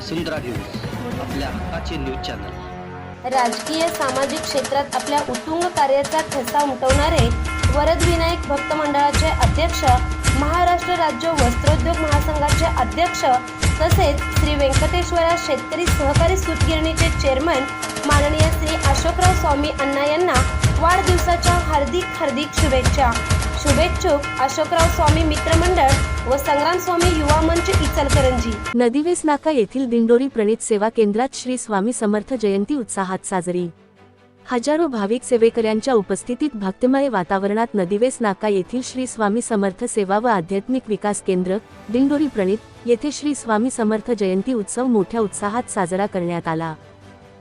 वसुंधरा news आपल्या हक्काचे news channel. राजकीय सामाजिक क्षेत्रात आपल्या उत्तुंग कार्याचा ठसा उमटवणारे वरद विनायक भक्त मंडळाचे अध्यक्ष महाराष्ट्र राज्य वस्त्रोद्योग महासंघाचे अध्यक्ष तसेच श्री व्यंकटेश्वरा शेतकरी सहकारी सूतगिरणीचे चेअरमन माननीय श्री अशोकराव स्वामी अण्णा यांना वाढदिवसाच्या हार्दिक हार्दिक शुभेच्छा. शुभेच्छुक अशोकराव स्वामी मित्रमंडळ व संग्राम स्वामी युवा मंच इचलकरंजी. नदीवेस नाका येथील दिंडोरी प्रणित सेवा केंद्रात श्री स्वामी समर्थ जयंती उत्साहात साजरी. हजारो भाविक सेवेकऱ्यांच्या उपस्थितीत भक्तमय वातावरणात नदीवेस नाका येथील श्री स्वामी समर्थ सेवा व आध्यात्मिक विकास केंद्र दिंडोरी प्रणित येथे श्री स्वामी समर्थ जयंती उत्सव मोठ्या उत्साहात साजरा करण्यात आला.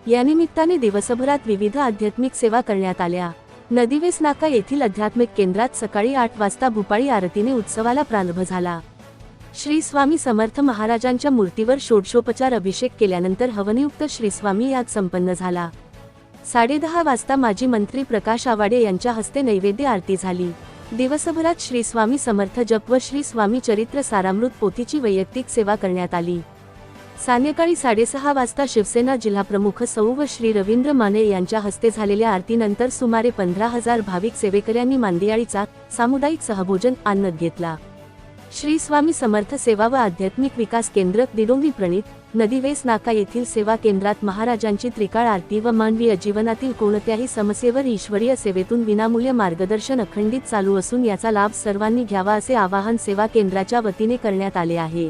यानिमित्ताने दिवसभरात विविध आध्यात्मिक सेवा करण्यात आल्या. नदीवेस नाका येथील आध्यात्मिक केंद्रात सकाळी आठ वाजता भुपाळी आरतीने उत्सवाला प्रारंभ झाला. श्री स्वामी समर्थ महाराजांच्या मूर्तीवर षोडशोपचार अभिषेक केल्यानंतर हवनयुक्त श्री स्वामी याग संपन्न झाला. साडेदहा वाजता माजी मंत्री प्रकाश आवाडे यांच्या हस्ते नैवेद्य आरती झाली. दिवसभरात श्री स्वामी समर्थ जप व श्री स्वामी चरित्र सारामृत पोथीची वैयक्तिक सेवा करण्यात आली. सायंकाळी साडेसहा वाजता शिवसेना जिल्हाप्रमुख सौ व श्री रवींद्र माने यांच्या हस्ते झालेल्या आरतीनंतर सुमारे पंधरा हजार भाविक सेवेकऱ्यांनी मांदियाळीचा सामुदायिक सहभोजन अन्नत घेतला. श्री स्वामी समर्थ सेवा व आध्यात्मिक विकास केंद्र दिडोंगी प्रणित नदीवेस नाका येथील सेवा केंद्रात महाराजांची त्रिकाळ आरती व मानवीय जीवनातील कोणत्याही समस्येवर ईश्वरीय सेवेतून विनामूल्य मार्गदर्शन अखंडित चालू असून याचा लाभ सर्वांनी घ्यावा असे आवाहन सेवा केंद्राच्या वतीने करण्यात आले आहे.